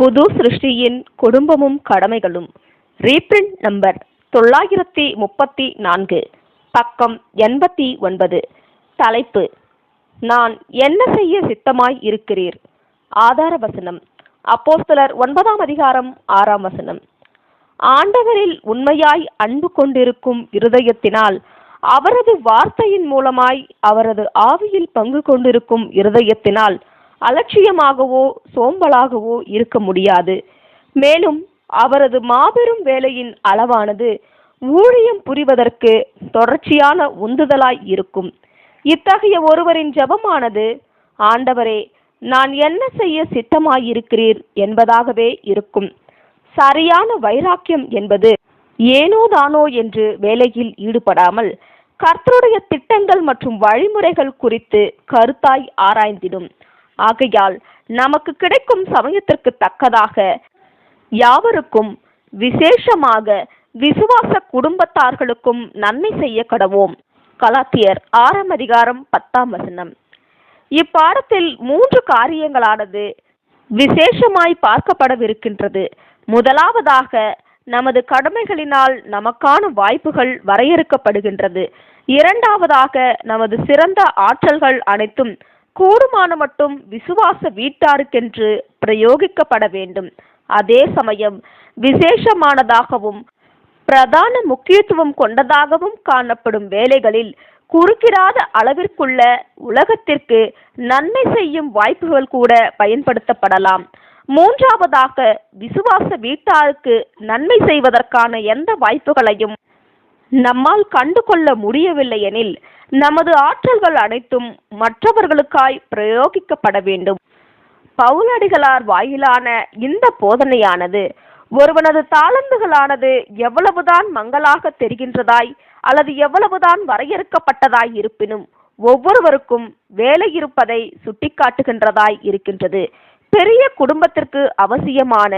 புது சிருஷ்டியின் குடும்பமும் கடமைகளும். Reprint number தொள்ளாயிரத்தி முப்பத்தி நான்கு பக்கம் எண்பத்தி ஒன்பது. தலைப்பு நான் என்ன செய்ய சித்தமாய் இருக்கிறீர்? ஆதார வசனம் அப்போஸ்தலர் ஒன்பதாம் அதிகாரம் ஆறாம் வசனம். ஆண்டவரில் உண்மையாய் அன்பு கொண்டிருக்கும் இருதயத்தினால் அவரது வார்த்தையின் மூலமாய் அவரது ஆவியில் பங்கு கொண்டிருக்கும் இருதயத்தினால் அலட்சியமாகவோ சோம்பலாகவோ இருக்க முடியாது. மேலும் அவரது மாபெரும் வேலையின் அளவானது ஊழியம் புரிவதற்கு தொடர்ச்சியான உந்துதலாய் இருக்கும். இத்தகைய ஒருவரின் ஜெபமானது ஆண்டவரே நான் என்ன செய்ய சித்தமாயிருக்கிறீர் என்பதாகவே இருக்கும். சரியான வைராக்கியம் என்பது ஏனோ தானோ என்று வேலையில் ஈடுபடாமல் கர்த்தருடைய திட்டங்கள் மற்றும் வழிமுறைகள் குறித்து கருத்தாய் ஆராய்ந்திடும். ஆகையால் நமக்கு கிடைக்கும் சமயத்திற்கு தக்கதாக யாவருக்கும் விசேஷமாக விசுவாச குடும்பத்தார்களுக்கும் நன்மை செய்ய கடவோம். கலாத்தியர் ஆறாம் அதிகாரம் பத்தாம் வசனம். இப்பாடத்தில் மூன்று காரியங்களானது விசேஷமாய் பார்க்கப்படவிருக்கின்றது. முதலாவதாக நமது கடமைகளினால் நமக்கான வாய்ப்புகள் வரையறுக்கப்படுகின்றது. இரண்டாவதாக நமது சிறந்த ஆற்றல்கள் அனைத்தும் கூடுமான மட்டும் விசுவாச வீட்டாருக்கென்று பிரயோகிக்கப்பட வேண்டும். அதே சமயம் விசேஷமானதாகவும் பிரதான முக்கியத்துவம் கொண்டதாகவும் காணப்படும் வேலைகளில் குறுக்கிடாத அளவிற்குள்ள உலகத்திற்கு நன்மை செய்யும் வாய்ப்புகள் கூட பயன்படுத்தப்படலாம். மூன்றாவதாக விசுவாச வீட்டாருக்கு நன்மை செய்வதற்கான எந்த வாய்ப்புகளையும் நம்மால் கண்டுகொள்ள முடியவில்லை எனில் நமது ஆற்றல்கள் அனைத்தும் மற்றவர்களுக்காய் பிரயோகிக்கப்பட வேண்டும். பவுலடிகளார் வாயிலான இந்த போதனையானது ஒருவனது தாளந்துகளானது எவ்வளவுதான் மங்களாக தெரிகின்றதாய் அல்லது எவ்வளவுதான் வரையறுக்கப்பட்டதாய் இருப்பினும் ஒவ்வொருவருக்கும் வேலை இருப்பதை சுட்டிக்காட்டுகின்றதாய் இருக்கின்றது. பெரிய குடும்பத்திற்கு அவசியமான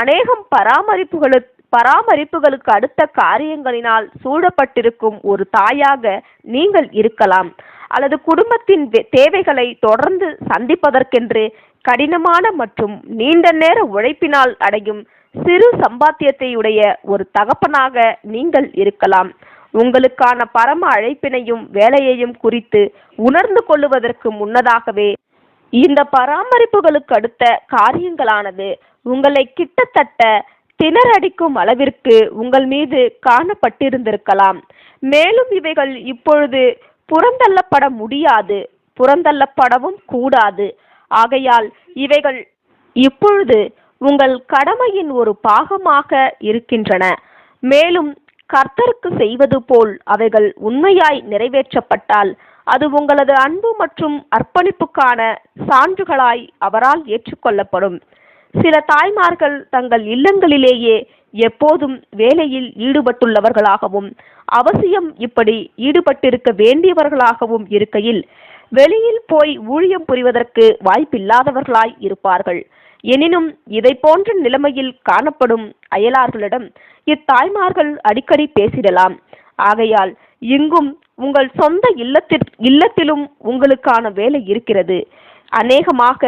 அநேகம் பராமரிப்புகளு பராமரிப்புகளுக்கு அடுத்த காரியங்களினால் சூழப்பட்டிருக்கும் ஒரு தாயாக நீங்கள் இருக்கலாம். அல்லது குடும்பத்தின் தேவைகளை தொடர்ந்து சந்திப்பதற்கென்று கடினமான மற்றும் நீண்ட நேர உழைப்பினால் அடையும் சிறு சம்பாத்தியத்தையுடைய ஒரு தகப்பனாக நீங்கள் இருக்கலாம். உங்களுக்கான பரம அழைப்பினையும் வேலையையும் குறித்து உணர்ந்து கொள்ளுவதற்கு முன்னதாகவே இந்த பராமரிப்புகளுக்கு அடுத்த காரியங்களானது உங்களை கிட்டத்தட்ட திணறடிக்கும் அளவிற்கு உங்கள் மீது காணப்பட்டிருந்திருக்கலாம். மேலும் இவைகள் இப்பொழுது புறந்தள்ளப்பட முடியாது புறந்தள்ளப்படவும் கூடாது. ஆகையால் இவைகள் இப்பொழுது உங்கள் கடமையின் ஒரு பாகமாக இருக்கின்றன. மேலும் கர்த்தருக்கு செய்வது போல் அவைகள் உண்மையாய் நிறைவேற்றப்பட்டால் அது உங்களது அன்பு மற்றும் அர்ப்பணிப்புக்கான சான்றுகளாய் அவரால் ஏற்றுக்கொள்ளப்படும். சில தாய்மார்கள் தங்கள் இல்லங்களிலேயே எப்போதும் வேலையில் ஈடுபட்டுள்ளவர்களாகவும் அவசியம் இப்படி ஈடுபட்டிருக்க வேண்டியவர்களாகவும் இருக்கையில் வெளியில் போய் ஊழியம் புரிவதற்கு வாய்ப்பில்லாதவர்களாய் இருப்பார்கள். எனினும் இதை போன்ற நிலைமையில் காணப்படும் அயலார்களிடம் இத்தாய்மார்கள் அடிக்கடி பேசிடலாம். ஆகையால் இங்கும் உங்கள் சொந்த இல்லத்தில் இல்லத்திலும் உங்களுக்கான வேலை இருக்கிறது. அநேகமாக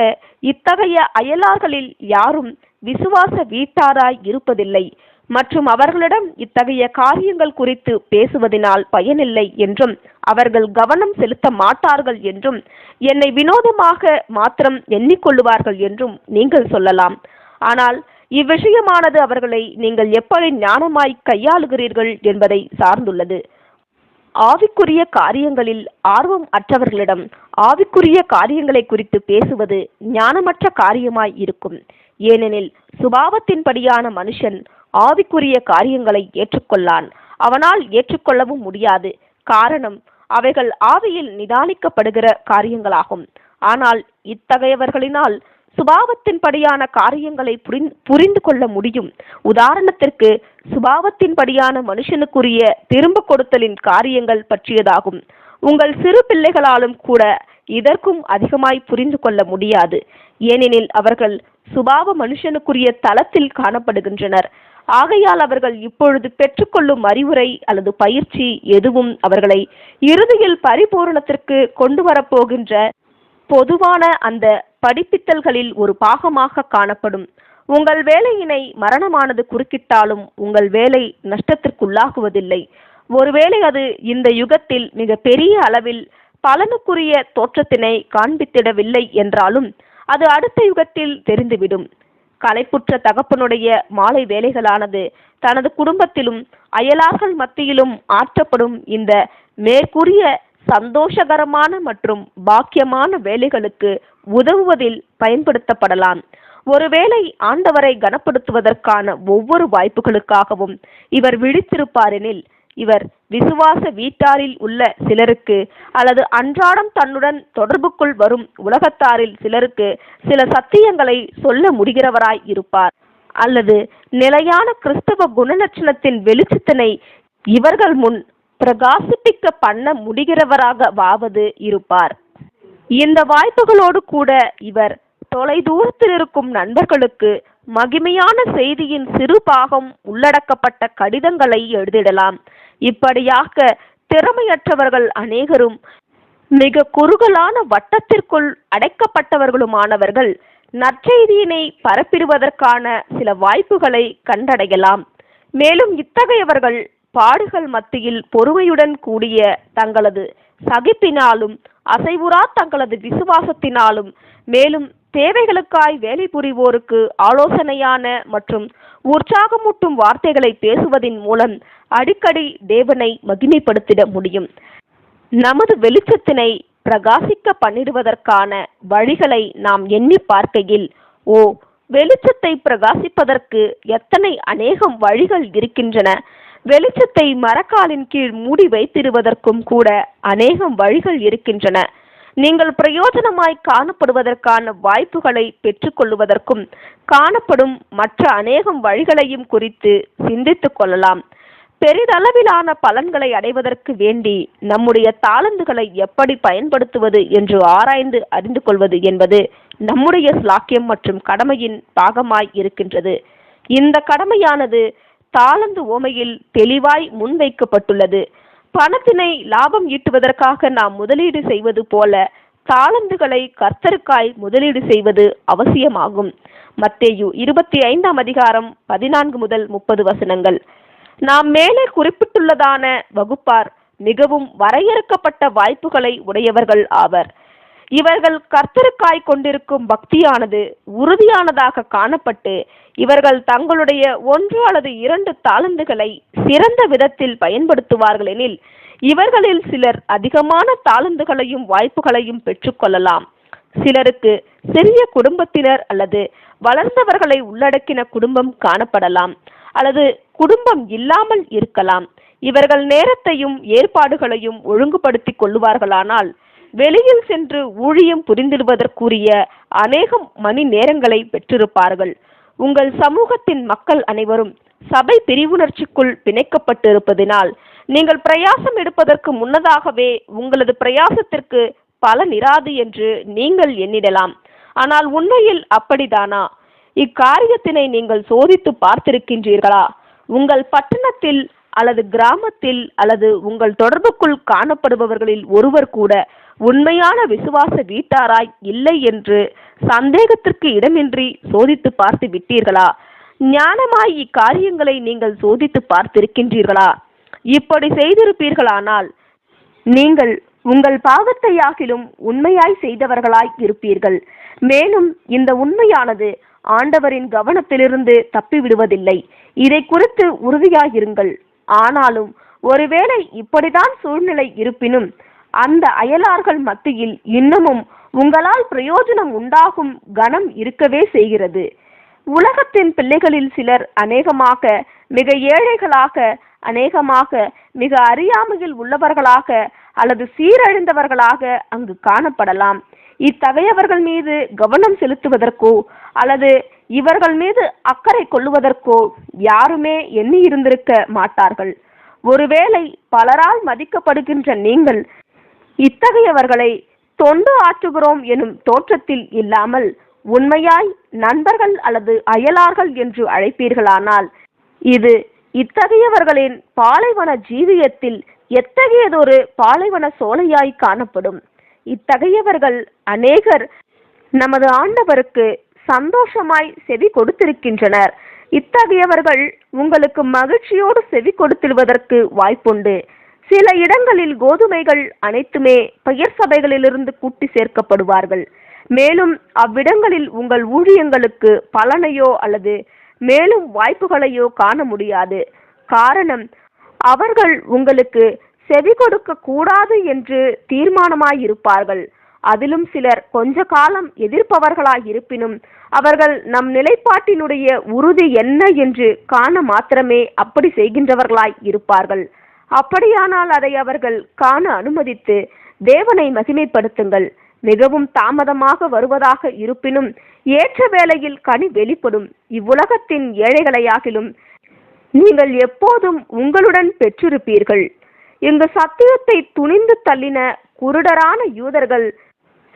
இத்தகைய அயலார்களில் யாரும் விசுவாச வீட்டாராய் இருப்பதில்லை. மற்றும் அவர்களிடம் இத்தகைய காரியங்கள் குறித்து பேசுவதினால் பயனில்லை என்றும் அவர்கள் கவனம் செலுத்த மாட்டார்கள் என்றும் என்னை வினோதமாக மாத்திரம் எண்ணிக்கொள்ளுவார்கள் என்றும் நீங்கள் சொல்லலாம். ஆனால் இவ்விஷயமானது அவர்களை நீங்கள் எப்படி ஞானமாய் கையாளுகிறீர்கள் என்பதை சார்ந்துள்ளது. ஆவிக்குரிய காரியங்களில் ஆர்வம் அற்றவர்களிடம் ஆவிக்குரிய காரியங்களை குறித்து பேசுவது ஞானமற்ற காரியமாய் இருக்கும். ஏனெனில் சுபாவத்தின்படியான மனுஷன் ஆவிக்குரிய காரியங்களை ஏற்றுக்கொள்ளான். அவனால் ஏற்றுக்கொள்ளவும் முடியாது. காரணம் அவைகள் ஆவியில் நிதானிக்கப்படுகிற காரியங்களாகும். ஆனால் இத்தகையவர்களினால் சுபாவத்தின்படியான காரியங்களை புரிந்து புரிந்து கொள்ள முடியும். உதாரணத்திற்கு சுபாவத்தின்படியான மனுஷனுக்குரிய திரும்ப கொடுத்தலின் காரியங்கள் பற்றியதாகும். உங்கள் சிறு பிள்ளைகளாலும் கூட இதற்கும் அதிகமாய் புரிந்து கொள்ள முடியாது. ஏனெனில் அவர்கள் சுபாவ மனுஷனுக்குரிய தளத்தில் காணப்படுகின்றனர். ஆகையால் அவர்கள் இப்பொழுது பெற்றுக்கொள்ளும் அறிவுரை அல்லது பயிற்சி எதுவும் அவர்களை இறுதியில் பரிபூரணத்திற்கு கொண்டு வரப்போகின்ற பொதுவான அந்த படிப்பித்தல்களில் ஒரு பாகமாக காணப்படும். உங்கள் வேலையினை மரணமானது குறுக்கிட்டாலும் உங்கள் வேலை நஷ்டத்திற்குள்ளாகுவதில்லை. ஒருவேளை அது இந்த யுகத்தில் மிக பெரிய அளவில் பலனுக்குரிய தோற்றத்தினை காண்பித்திடவில்லை என்றாலும் அது அடுத்த யுகத்தில் தெரிந்துவிடும். களைப்புற்ற தகப்பனுடைய மாலை வேலைகளானது தனது குடும்பத்திலும் அயலார்கள் மத்தியிலும் ஆற்றப்படும் இந்த மேற்கூறிய சந்தோஷகரமான மற்றும் பாக்கியமான வேலைகளுக்கு உதவுவதில் பயன்படுத்தப்படலாம். ஒருவேளை ஆண்டவரை கனப்படுத்துவதற்கான ஒவ்வொரு வாய்ப்புகளுக்காகவும் இவர் விழித்திருப்பாரெனில் இவர் விசுவாச வீட்டாரில் உள்ள சிலருக்கு அல்லது அன்றாடம் தன்னுடன் தொடர்புக்குள் வரும் உலகத்தாரில் சிலருக்கு சில சத்தியங்களை சொல்ல முடிகிறவராய் இருப்பார். அல்லது நிலையான கிறிஸ்தவ குணலட்சணத்தின் வெளிச்சத்தினை இவர்கள் முன் பிரகாசிப்பிக்க பண்ண முடிகிறவராகவாவது இருப்பார். இந்த வாய்ப்புகளோடு கூட இவர் தொலைதூரத்தில் இருக்கும் நண்பர்களுக்கு மகிமையான செய்தியின் சிறு பாகம் உள்ளடக்கப்பட்ட கடிதங்களை எழுதிடலாம். இப்படியாக திறமையற்றவர்கள் அநேகரும் மிக குறுகலான வட்டத்திற்குள் அடைக்கப்பட்டவர்களுமானவர்கள் நற்செய்தியினை பரப்பிடுவதற்கான சில வாய்ப்புகளை கண்டடையலாம். மேலும் இத்தகையவர்கள் பாடுகள் மத்தியில் பொறுமையுடன் கூடிய தங்களது சகிப்பினாலும் அசைவுறா தங்களது விசுவாசத்தினாலும் மேலும் தேவைகளுக்காய் வேலை புரிவோருக்கு ஆலோசனையான மற்றும் உற்சாகமூட்டும் வார்த்தைகளை பேசுவதின் மூலம் அடிக்கடி தேவனை மகிமைப்படுத்திட முடியும். நமது வெளிச்சத்தினை பிரகாசிக்க பண்ணிடுவதற்கான வழிகளை நாம் எண்ணி பார்க்கையில் ஓ வெளிச்சத்தை பிரகாசிப்பதற்கு எத்தனை அநேகம் வழிகள் இருக்கின்றன. வெளிச்சத்தை மரக்காலின் கீழ் மூடி வைத்திடுவதற்கும் கூட அநேகம் வழிகள் இருக்கின்றன. நீங்கள் பிரயோஜனமாய் காணப்படுவதற்கான வாய்ப்புகளை பெற்றுக்கொள்வதற்கும் காணப்படும் மற்ற அநேகம் வழிகளையும் குறித்து சிந்தித்துக் கொள்ளலாம். பெரிதளவிலான பலன்களை அடைவதற்கு வேண்டி நம்முடைய தாளந்துகளை எப்படி பயன்படுத்துவது என்று ஆராய்ந்து அறிந்து கொள்வது என்பது நம்முடைய ஸ்லாக்கியம் மற்றும் கடமையின் பாகமாய் இருக்கின்றது. இந்த கடமையானது தாளந்து ஓமையில் தெளிவாய் முன்வைக்கப்பட்டுள்ளது. பணத்தினை லாபம் ஈட்டுவதற்காக நாம் முதலீடு செய்வது போல தாளந்துகளை கர்த்தருக்காய் முதலீடு செய்வது அவசியமாகும். மத்தேயு இருபத்தி ஐந்தாம் அதிகாரம் பதினான்கு முதல் முப்பது வசனங்கள். நாம் மேலே குறிப்பிட்டுள்ளதான வகுப்பார் மிகவும் வரையறுக்கப்பட்ட வாய்ப்புகளை உடையவர்கள் ஆவர். இவர்கள் கர்த்தருக்காய் கொண்டிருக்கும் பக்தியானது உறுதியானதாக காணப்பட்டு இவர்கள் தங்களுடைய ஒன்று அல்லது இரண்டு தாளந்துகளை சிறந்த விதத்தில் பயன்படுத்துவார்கள் எனில் இவர்களில் சிலர் அதிகமான தாளந்துகளையும் வாய்ப்புகளையும் பெற்றுக்கொள்ளலாம் சிலருக்கு சிறிய குடும்பத்தினர் அல்லது வளர்ந்தவர்களை உள்ளடக்கின குடும்பம் காணப்படலாம் அல்லது குடும்பம் இல்லாமல் இருக்கலாம். இவர்கள் நேரத்தையும் ஏற்பாடுகளையும் ஒழுங்குபடுத்திக் கொள்ளுவார்களானால் வெளியில் சென்று ஊழியம் புரிந்திடுவதற்குரிய அநேகம் மணி நேரங்களை பெற்றிருப்பார்கள். உங்கள் சமூகத்தின் மக்கள் அனைவரும் சபை பிரிவுணர்ச்சிக்குள் பிணைக்கப்பட்டிருப்பதினால் நீங்கள் பிரயாசம் எடுப்பதற்கு முன்னதாகவே உங்களது பிரயாசத்திற்கு பலன் இராது என்று நீங்கள் எண்ணிடலாம். ஆனால் உண்மையில் அப்படிதானா? இக்காரியத்தினை நீங்கள் சோதித்து பார்த்திருக்கின்றீர்களா? உங்கள் பட்டணத்தில் அல்லது கிராமத்தில் அல்லது உங்கள் தொடர்புக்குள் காணப்படுபவர்களில் ஒருவர் கூட உண்மையான விசுவாச வீட்டாராய் இல்லை என்று சந்தேகத்திற்கு இடமின்றி சோதித்து பார்த்து விட்டீர்களா? ஞானமாய் இக்காரியங்களை நீங்கள் சோதித்து பார்த்திருக்கின்றீர்களா? இப்படி செய்திருப்பீர்களானால் நீங்கள் உங்கள் பாவத்தையாகிலும் உண்மையாய் செய்தவர்களாய் இருப்பீர்கள். மேலும் இந்த உண்மையானது ஆண்டவரின் கவனத்திலிருந்து தப்பிவிடுவதில்லை. இதை குறித்து உறுதியாயிருங்கள். ஆனாலும் ஒருவேளை இப்படிதான் சூழ்நிலை இருப்பினும் அந்த அயலார்கள் மத்தியில் இன்னமும் உங்களால் பிரயோஜனம் உண்டாகும் கணம் இருக்கவே செய்கிறது. உலகத்தின் பிள்ளைகளில் சிலர் அநேகமாக மிக ஏழைகளாக அநேகமாக மிக அறியாமையில் உள்ளவர்களாக அல்லது சீரழிந்தவர்களாக அங்கு காணப்படலாம். இத்தகையவர்கள் மீது கவனம் செலுத்துவதற்கோ அல்லது இவர்கள் மீது அக்கறை கொள்ளுவதற்கோ யாருமே எண்ணி இருந்திருக்க மாட்டார்கள். ஒருவேளை பலரால் மதிக்கப்படுகின்ற நீங்கள் இத்தகையவர்களை தொண்டு ஆற்றுகிறோம் எனும் தோற்றத்தில் இல்லாமல் உண்மையாய் நண்பர்கள் அல்லது அயலார்கள் என்று அழைப்பீர்களானால் இது இத்தகையவர்களின் பாலைவன ஜீவியத்தில் எத்தகையதொரு பாலைவன சோலையாய் காணப்படும். இத்தகையவர்கள் அநேகர் நமது ஆண்டவருக்கு சந்தோஷமாய் செவி கொடுத்திருக்கின்றனர். இத்தகையவர்கள் உங்களுக்கு மகிழ்ச்சியோடு செவி கொடுத்திடுவதற்கு வாய்ப்புண்டு. சில இடங்களில் கோதுமைகள் அனைத்துமே பெயர் சபைகளிலிருந்து கூட்டி சேர்க்கப்படுவார்கள். மேலும் அவ்விடங்களில் உங்கள் ஊழியங்களுக்கு பலனையோ அல்லது மேலும் வாய்ப்புகளையோ காண முடியாது. காரணம் அவர்கள் உங்களுக்கு செவி கொடுக்க கூடாது என்று தீர்மானமாயிருப்பார்கள். அதிலும் சிலர் கொஞ்ச காலம் எதிர்ப்பவர்களாய் இருப்பினும் அவர்கள் நம் நிலைப்பாட்டினுடைய உறுதி என்ன என்று காண மாத்திரமே அப்படி செய்கின்றவர்களாய் இருப்பார்கள் அப்படியானால் அதை அவர்கள் காண அனுமதித்து தேவனை மகிமைப்படுத்துங்கள். மிகவும் தாமதமாக வருவதாக இருப்பினும் ஏற்ற வேளையில் கனி வெளிப்படும். இவ்வுலகத்தின் ஏழைகளையாகிலும் நீங்கள் எப்போதும் உங்களுடன் பெற்றிருப்பீர்கள். இங்கு சத்தியத்தை துணிந்து தள்ளின குருடரான யூதர்கள்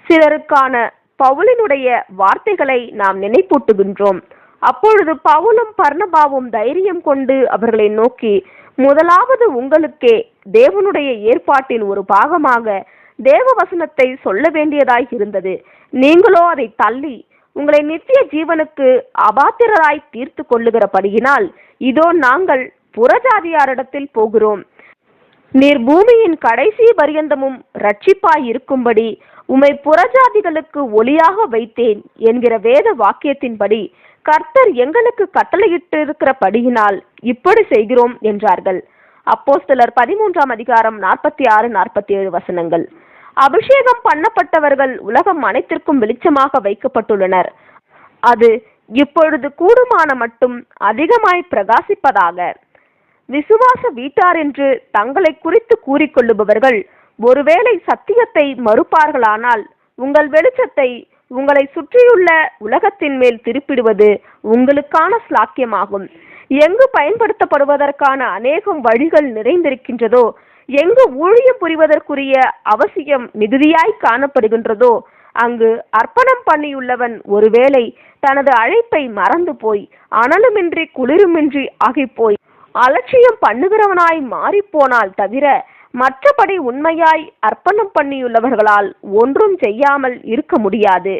சிலருக்கான பவுலினுடைய வார்த்தைகளை நாம் நினைப்பூட்டுகின்றோம். அப்பொழுது பவுலும் பர்ணபாவும் தைரியம் கொண்டு அவர்களை நோக்கி முதலாவது உங்களுக்கே தேவனுடைய ஏற்பாட்டின் ஒரு பாகமாக தேவ வசனத்தை சொல்ல வேண்டியதாய் இருந்தது. நீங்களோ அதை தள்ளி உங்களை நித்திய ஜீவனுக்கு அபாத்திரராய் தீர்த்து கொள்ளுகிறபடியினால் இதோ நாங்கள் புறஜாதியாரிடத்தில் போகிறோம். நீர் பூமியின் கடைசி பரியந்தமும் ரட்சிப்பாய் இருக்கும்படி உம்மை புறஜாதிகளுக்கு ஒளியாக வைத்தேன் என்கிற வேத வாக்கியத்தின்படி கர்த்தர் எங்களுக்கு கட்டளையிட்டிருக்கிறபடியினால் இப்படி செய்கிறோம் என்றார்கள். அப்போஸ்தலர் பதிமூன்றாம் அதிகாரம் நாற்பத்தி ஆறு நாற்பத்தி ஏழு வசனங்கள். அபிஷேகம் பண்ணப்பட்டவர்கள் உலகம் அனைத்திற்கும் வெளிச்சமாக வைக்கப்பட்டுள்ளனர். அது இப்பொழுது கூடுமான மட்டும் அதிகமாய் பிரகாசிப்பதாக. விசுவாச வீட்டார் என்று தங்களை குறித்து கூறிக்கொள்ளுபவர்கள் ஒருவேளை சத்தியத்தை மறுப்பார்களானால் உங்கள் வெளிச்சத்தை உங்களை சுற்றியுள்ள உலகத்தின் மேல் திருப்பிடுவது உங்களுக்கான ஸ்லாக்கியமாகும் எங்கு பயன்படுத்தப்படுவதற்கான அநேகம் வழிகள் நிறைந்திருக்கின்றதோ எங்கு ஊழியம் புரிவதற்குரிய அவசியம் மிகுதியாய் காணப்படுகின்றதோ அங்கு அர்ப்பணம் பண்ணியுள்ளவன் ஒருவேளை தனது அழைப்பை மறந்து போய் அனலுமின்றி குளிருமின்றி ஆகிப்போய் அலட்சியம் பண்ணுகிறவனாய் மாறிப்போனால் தவிர மற்றபடி உண்மையாய் அர்ப்பணம் பண்ணியுள்ளவர்களால் ஒன்றும் செய்யாமல் இருக்க முடியாது.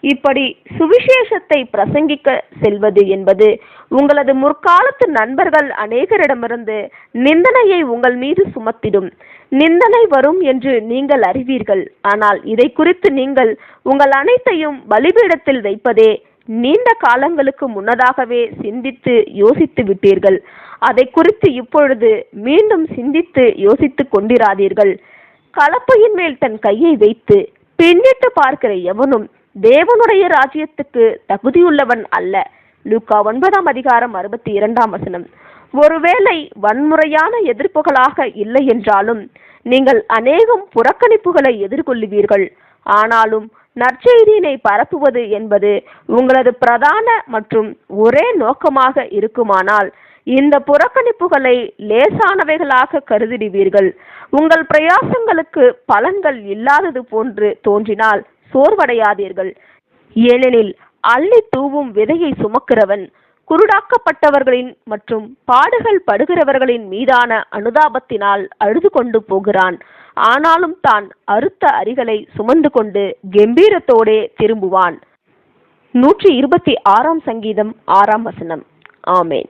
இப்படி சுவிசேஷத்தை பிரசங்கிக்க செல்வது என்பது உங்களது முற்காலத்து நண்பர்கள் அநேகரிடமிருந்து நிந்தனையை உங்கள் மீது சுமத்திடும். நிந்தனை வரும் என்று நீங்கள் அறிவீர்கள். ஆனால் இதை குறித்து நீங்கள் உங்கள் அனைத்தையும் பலிபீடத்தில் வைப்பதே நீண்ட காலங்களுக்கு முன்னதாகவே சிந்தித்து யோசித்து விட்டீர்கள். அதை குறித்து இப்பொழுது மீண்டும் சிந்தித்து யோசித்துக் கொண்டிராதீர்கள். கலப்பையின் மேல் தன் கையை வைத்து பின்னிட்டு பார்க்கிற எவனும் தேவனுடைய ராஜ்யத்துக்கு தகுதியுள்ளவன் அல்ல. லூக்கா ஒன்பதாம் அதிகாரம் அறுபத்தி இரண்டாம் வசனம். ஒருவேளை வன்முறையான எதிர்ப்புகளாக இல்லை என்றாலும் நீங்கள் அநேகம் புறக்கணிப்புகளை எதிர்கொள்ளுவீர்கள். ஆனாலும் நற்செய்தியினை பரப்புவது என்பது உங்களது பிரதான மற்றும் ஒரே நோக்கமாக இருக்குமானால் இந்த புறக்கணிப்புகளை லேசானவைகளாக கருதிடுவீர்கள். உங்கள் பிரயாசங்களுக்கு பலன்கள் இல்லாதது போன்று தோன்றினால் சோர்வடையாதீர்கள். ஏனெனில் அள்ளி தூவும் விதையை சுமக்கிறவன் குருடாக்கப்பட்டவர்களின் மற்றும் பாடுகள் படுகிறவர்களின் மீதான அனுதாபத்தினால் அழுது கொண்டு போகிறான். ஆனாலும் தான் அறுத்த அரிகளை சுமந்து கொண்டு கம்பீரத்தோடே திரும்புவான். நூற்றி இருபத்தி ஆறாம் சங்கீதம் ஆறாம் வசனம். ஆமேன்.